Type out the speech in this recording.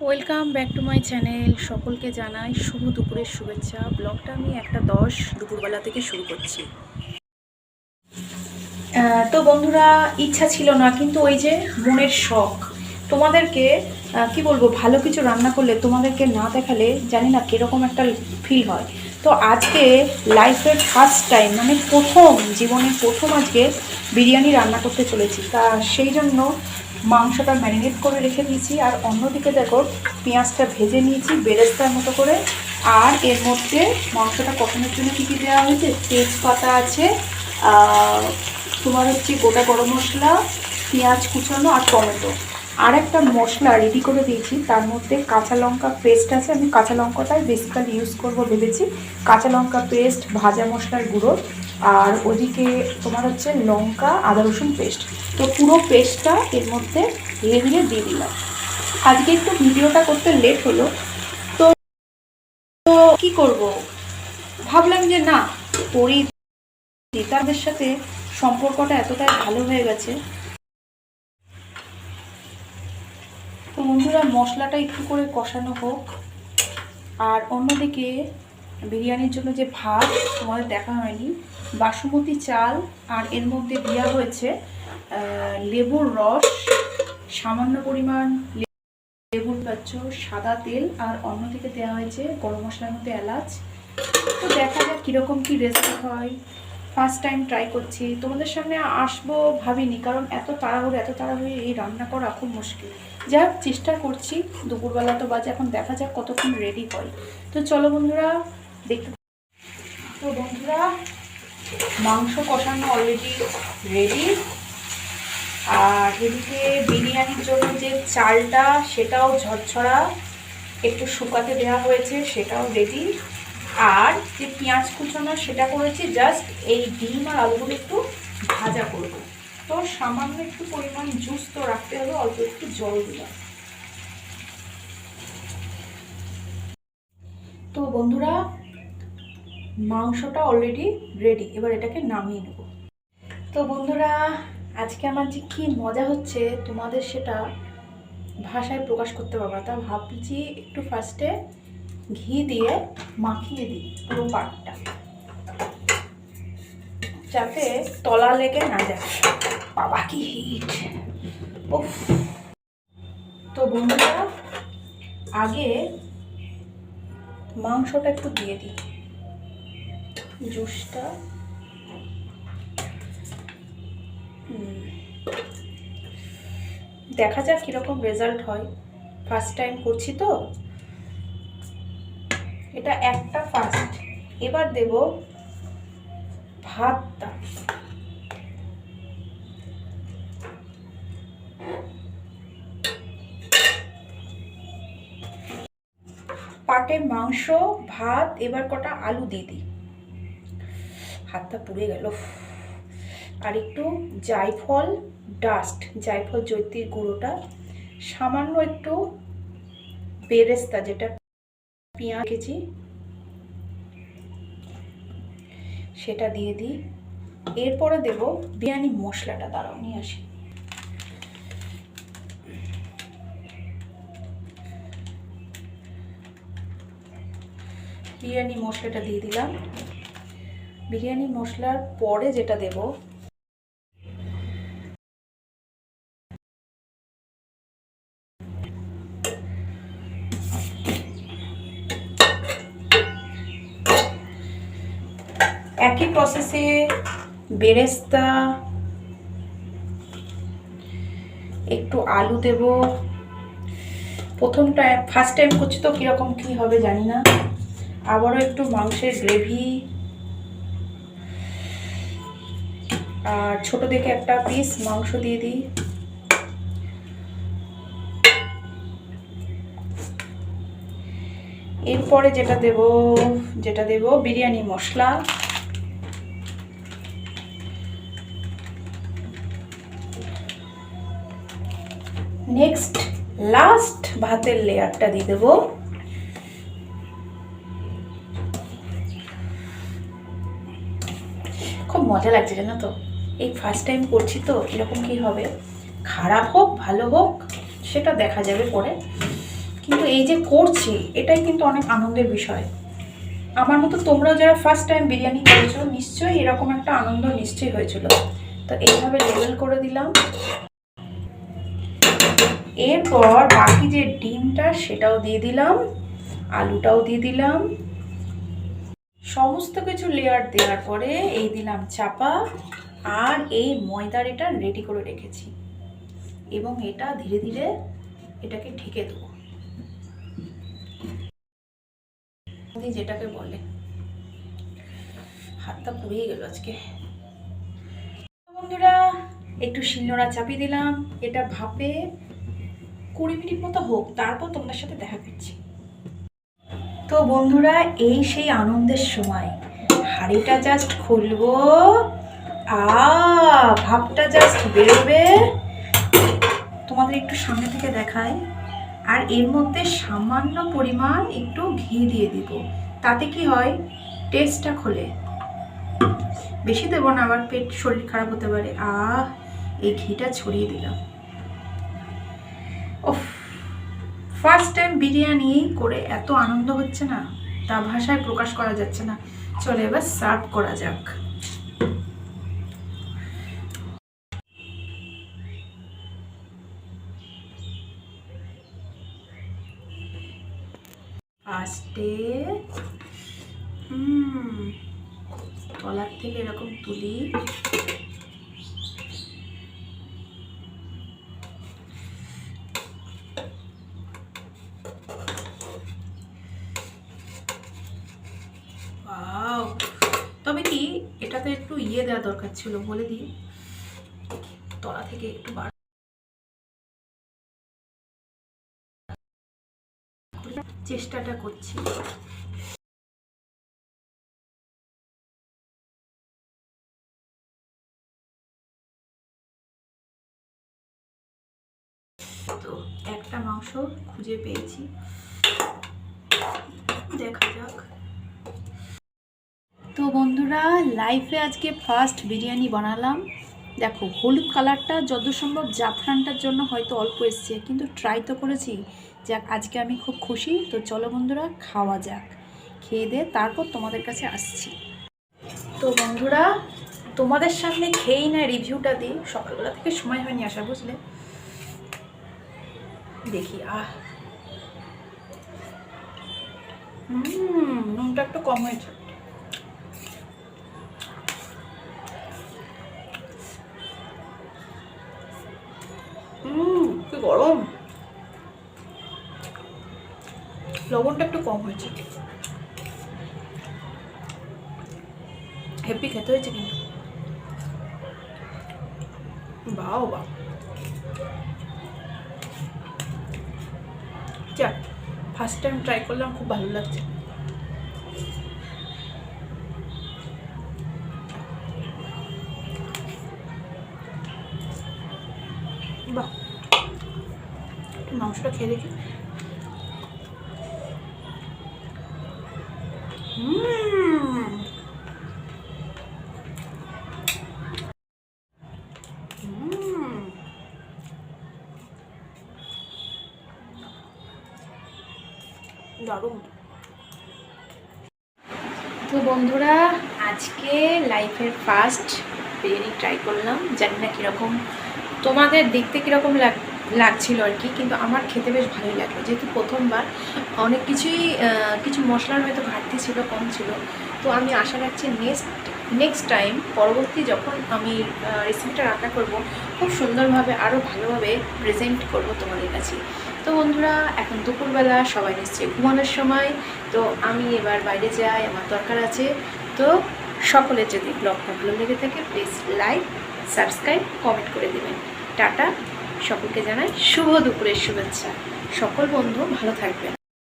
Welcome back to my channel সকলকে জানাই শুভ দুপুরের শুভেচ্ছা। ব্লগটা আমি একটা দশ দুপুরবেলা থেকে শুরু করছি। তো বন্ধুরা, ইচ্ছা ছিল না, কিন্তু ওই যে মনের শখ। তোমাদেরকে কি বলব, ভালো কিছু রান্না করলে তোমাদেরকে না দেখালে জানি না কীরকম একটা ফিল হয়। তো আজকে লাইফের ফার্স্ট টাইম মানে প্রথম, জীবনের প্রথম আজকে বিরিয়ানি রান্না করতে চলেছি। তা সেই জন্য মাংসটা ম্যারিনেট করে রেখে দিয়েছি, আর অন্যদিকে দেখো পেঁয়াজটা ভেজে নিয়েছি বেরেস্তার মতো করে। আর এর মধ্যে মাংসটা কষানোর জন্য কী কী দেওয়া হয়েছে? তেজপাতা আছে তোমার হচ্ছে গোটা গরম মশলা, পেঁয়াজ কুচানো আর টমেটো। আর একটা মশলা রেডি করে দিয়েছি, তার মধ্যে কাঁচা লঙ্কা পেস্ট আছে। আমি কাঁচা লঙ্কাটাই বেসিক্যালি ইউজ করব ভেবেছি। কাঁচা লঙ্কা পেস্ট ভাজা মশলার গুঁড়ো আর ওদিকে তোমার হচ্ছে লঙ্কা, আদা, রসুন পেস্ট তো পুরো পেস্টটা এর মধ্যে ধীরে ধীরে দিয়ে দিলাম। আজকে একটু ভিডিওটা করতে লেট হলো। তো তো কী করব? ভাবলাম যে না, করি। তাদের সাথে সম্পর্কটা এতটাই ভালো হয়ে গেছে। তো বন্ধুরা, মশলাটা একটু করে কষানো হোক। আর অন্যদিকে বিরিয়ানির জন্য যে ভাত তোমাদের দেখা হয়নি, বাসমতি চাল, আর এর মধ্যে দেওয়া হয়েছে লেবুর রস, সামান্য পরিমাণ লেবুর পাচ্ছ সাদা তেল, আর অন্যদিকে দেওয়া হয়েছে গরম মশলার মধ্যে এলাচ। তো দেখা যাক কীরকম কী রেজাল্ট হয়। ফার্স্ট টাইম ট্রাই করছি। তোমাদের সামনে আসব ভাবিনি, কারণ এত তাড়াহুড়ো এত তাড়াহুড়ো এই রান্না করা খুব মুশকিল। যাক, চেষ্টা করছি। দুপুরবেলা তো বাজে, এখন দেখা যাক কতক্ষণ রেডি হয়। তো চলো বন্ধুরা দেখতে তো বন্ধুরা, মাংস কষানো অলরেডি রেডি আর এদিকে বিরিয়ানির জন্য যে চালটা, সেটাও ঝরঝরা, একটু শুকাতে দেওয়া হয়েছে, সেটাও রেডি আর যে পেঁয়াজ কুচানো, সেটা করেছি জাস্ট এই ডিম আর আলুগুলো একটু ভাজা করব। তো সামান্য একটু পরিমাণ জুস তো রাখতে হবে, অল্প একটু জল দিলাম। তো বন্ধুরা মাংসটা অলরেডি রেডি এবার এটাকে নামিয়ে নেব। তো বন্ধুরা, আজকে আমার যে কী মজা হচ্ছে তোমাদের সেটা ভাষায় প্রকাশ করতে পারব তা ভাবছি একটু ফার্স্টে ঘি দিয়ে মাখিয়ে দিই পুরো পাটটা, যাতে তলা লেগে না যায়। বাবা কি হিট উফ! তো বন্ধুরা, আগে মাংসটা একটু দিয়ে দিই। জুসটা। দেখা যাক কীরকম রেজাল্ট হয়। ফার্স্ট টাইম করছি তো। এটা একটা ফার্স্ট এবার দেব ভাতটা। পাটে মাংস, ভাত, এবার কটা আলু দিয়ে দিই। হাতটা পুড়ে গেল। আর একটু জায়ফল ডাস্ট জায়ফল জৈতির গুঁড়োটা, সামান্য একটু বেরেস্তা, যেটা পেঁয়াজ কেজি সেটা দিয়ে দিই। এরপরে দেব বিরিয়ানি মশলাটা। দাঁড়াও, নিয়ে আসি। বিরিয়ানি মশলাটা দিয়ে দিলাম। বিরিয়ানি মশলার পরে যেটা দেব। একই প্রসেসে বেরেস্তা, একটু আলু দেব। প্রথমটা ফার্স্ট টাইম করছি তো কীরকম কী হবে জানি না। আবারও একটু মাংসের গ্রেভি আর ছোট দেখে একটা পিস মাংস দিয়ে দিই। এরপরে যেটা দেব যেটা দেব বিরিয়ানি মশলা। নেক্সট লাস্ট ভাতের লেয়ারটা দিয়ে দেবো। খুব মজা লাগছে, জানো তো? এই ফার্স্ট টাইম করছি তো কীরকম কী হবে? খারাপ হোক, ভালো হোক, সেটা দেখা যাবে পরে। কিন্তু এই যে করছি, এটাই কিন্তু অনেক আনন্দের বিষয়। আমার মতো তোমরা যারা ফার্স্ট টাইম বিরিয়ানি করেছ, নিশ্চয়ই এরকম একটা আনন্দ নিশ্চয়ই হয়েছিল। তো এইভাবে লেবেল করে দিলাম। এরপর বাকি যে ডিমটা, সেটাও দিয়ে দিলাম। আলুটাও দিয়ে দিলাম। সমস্ত কিছু লেয়ার দেওয়ার পরে এই দিলাম চাপা। আর এই ময়দার এটা রেডি করে রেখেছি। এবং এটা ধীরে ধীরে এটাকে ঢেকে দেবো। যেটাকে বলে, হাতটা পুড়িয়ে গেল আজকে। বন্ধুরা, একটু শিলনোড়া চাপিয়ে দিলাম। এটা ভাপে কুড়ি মিনিট মতো হোক, তারপর তোমাদের সাথে দেখা করছি। তো বন্ধুরা, এই সেই আনন্দের সময়, হাড়িটা জাস্ট খুলবো। আ, ভাবটা জাস্ট বেরোবে। তোমাদের একটু সামনে থেকে দেখাই। আর এর মধ্যে সামান্য পরিমাণ একটু ঘি দিয়ে দিব। তাতে কি হয়? টেস্টটা খোলে। বেশি দেবো না আবার পেট শরীর খারাপ হতে পারে। আহ, এই ঘিটা ছড়িয়ে দিলাম। ও ফার্স্ট টাইম বিরিয়ানি করে এত আনন্দ হচ্ছে না? তা ভাষায় প্রকাশ করা যাচ্ছে না। চলে এবার সার্ভ করা যাক। তলার থেকে এরকম তুলি! তবে কি এটাতে একটু ইয়ে দেওয়া দরকার ছিল, বলে দিই তলা থেকে একটু চেষ্টাটা করছি। তো একটা মাংস খুঁজে পেয়েছি। দেখা যাক। তো বন্ধুরা লাইফে আজকে ফার্স্ট বিরিয়ানি বানালাম। দেখো, হলুদ কালারটা যত সম্ভব জাফরানটার জন্য হয়তো অল্প এসছে, কিন্তু ট্রাই তো করেছি। যাক, আজকে আমি খুব খুশি, তো চলো বন্ধুরা, খাওয়া যাক। খেয়ে দিয়ে তারপর তোমাদের কাছে আসছি। তো বন্ধুরা, তোমাদের সামনে খেয়েই না রিভিউটা দিই। সকালবেলা থেকে সময় হয়নি আসা বুঝলে? দেখি, আহ। হুম, নুনটা একটু কম হয়েছে হুম কি গরম? লবণটা একটু কম হয়েছে। হেপি খেতে হয়েছে কিন্তু। বাও বা ফার্স্ট টাইম ট্রাই করলাম, খুব ভালো লাগছে। মাংসটা খেয়ে দেখি। তো বন্ধুরা, আজকে লাইফের ফার্স্ট বিরিয়ানি ট্রাই করলাম। জানি না কীরকম। তোমাদের দেখতে কীরকম লাগ লাগছিল আর কি, কিন্তু আমার খেতে বেশ ভালোই লাগল। যেহেতু প্রথমবার, অনেক কিছুই কিছু মশলার হয়তো ঘাটতি ছিল, কম ছিল। তো আমি আশা রাখছি নেক্সট নেক্সট টাইম পরবর্তী যখন আমি রেসিপিটা রান্না করব, খুব সুন্দরভাবে আরও ভালোভাবে প্রেজেন্ট করব তোমাদের কাছে। তো বন্ধুরা, এখন দুপুরবেলা, সবাই নিশ্চয়ই ঘুমানোর সময়। তো আমি এবার বাইরে যাই, আমার দরকার আছে। তো সকলের যদি ব্লগটা ভালো লেগে থাকে প্লিজ লাইক সাবস্ক্রাইব কমেন্ট করে দেবেন। টাটা। সকলকে জানাই শুভ দুপুরের শুভেচ্ছা। সকল বন্ধু ভালো থাকবেন।